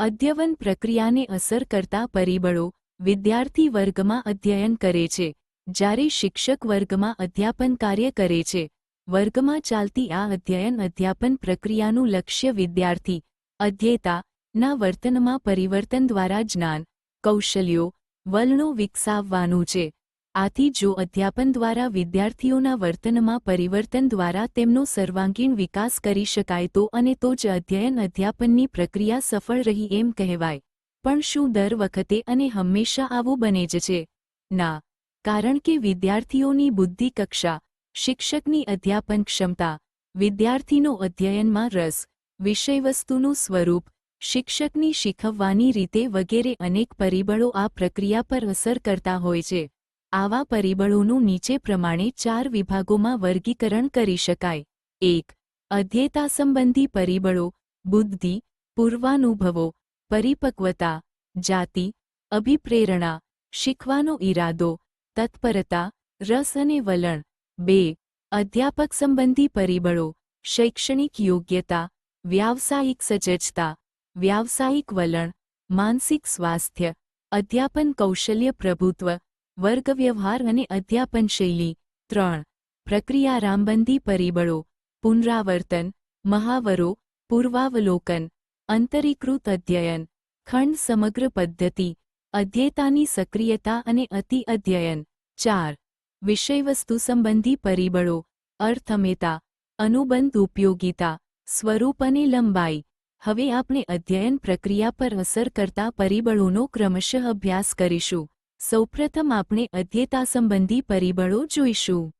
અધ્યવન પ્રક્રિયાને અસર કરતા પરિબળો વિદ્યાર્થી વર્ગમાં અધ્યયન કરે છે, જ્યારે શિક્ષક વર્ગમાં અધ્યાપન કાર્ય કરે છે. વર્ગમાં ચાલતી આ અધ્યયન અધ્યાપન પ્રક્રિયાનું લક્ષ્ય વિદ્યાર્થી અધ્યેતા ના વર્તનમાં પરિવર્તન દ્વારા જ્ઞાન, કૌશલ્યો, વલણો વિકસાવવાનું છે. આથી જો અધ્યાપન દ્વારા વિદ્યાર્થીઓના વર્તનમાં પરિવર્તન દ્વારા તેમનો સર્વાંગીણ વિકાસ કરી શકાય તો અને તો જ અધ્યયન અધ્યાપનની પ્રક્રિયા સફળ રહી એમ કહેવાય. પણ શું દર વખતે અને હંમેશા આવું બને જ છે? ના. કારણ કે વિદ્યાર્થીઓની બુદ્ધિ કક્ષા, શિક્ષકની અધ્યાપન ક્ષમતા, વિદ્યાર્થીનો અધ્યયનમાં રસ, વિષયવસ્તુનું સ્વરૂપ, શિક્ષકની શીખવવાની રીતે વગેરે અનેક પરિબળો આ પ્રક્રિયા પર અસર કરતા હોય છે. આવા પરિબળોનું નીચે પ્રમાણે ચાર વિભાગોમાં વર્ગીકરણ કરી શકાય. એક અધ્યેતા સંબંધી પરિબળો, બુદ્ધિ, પૂર્વાનુભવો, પરિપક્વતા, જાતિ, અભિપ્રેરણા, શીખવાનો ઈરાદો, તત્પરતા, રસ અને વલણ. બે અધ્યાપક સંબંધી પરિબળો, શૈક્ષણિક યોગ્યતા, વ્યાવસાયિક સજજતા, વ્યાવસાયિક વલણ, માનસિક સ્વાસ્થ્ય, અધ્યાપન કૌશલ્ય પ્રભુત્વ વર્ગ વ્યવહાર અને અધ્યાપન શૈલી ત્રણ પ્રક્રિયારામબંધી પરિબળો, પુનરાવર્તન, મહાવરો, પૂર્વાવલોકન, અંતરીકૃત અધ્યયન, ખંડ સમગ્ર પદ્ધતિ, અધ્યેતાની સક્રિયતા અને અતિ અધ્યયન. ચાર. વિષયવસ્તુ સંબંધી પરિબળો, અર્થમેતા, અનુબંધ ઉપયોગિતા, સ્વરૂપ અને લંબાઈ. હવે આપણે અધ્યયન પ્રક્રિયા પર અસર કરતા પરિબળોનો ક્રમશઃ અભ્યાસ કરીશું. સૌપ્રથમ આપણે અધ્યેતા સંબંધી પરિબળો જોઈશું.